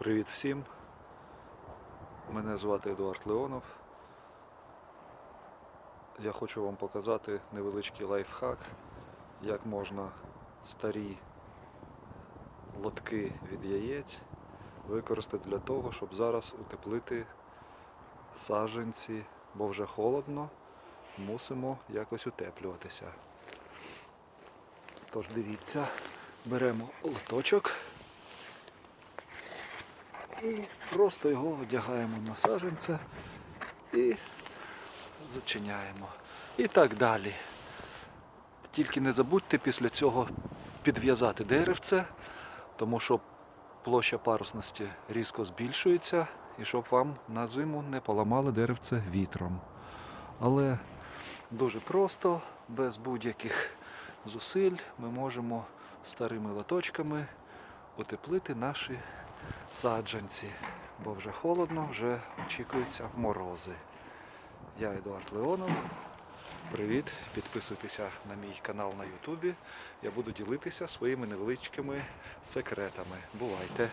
Привіт всім. Мене звати Едуард Леонов. Я хочу вам показати невеличкий лайфхак, як можна старі лотки від яєць використати для того, щоб зараз утеплити саджанці, бо вже холодно, мусимо якось утеплюватися. Тож дивіться, беремо лоточок і просто його одягаємо на саженце і зачиняємо. І так далі. Тільки не забудьте після цього підв'язати деревце, тому що площа парусності різко збільшується і щоб вам на зиму не поламали деревце вітром. Але дуже просто, без будь-яких зусиль ми можемо старими лоточками утеплити наші саджанці, бо вже холодно, вже очікуються морози. Я Едуард Леонов. Привіт! Підписуйтеся на мій канал на Ютубі. Я буду ділитися своїми невеличкими секретами. Бувайте!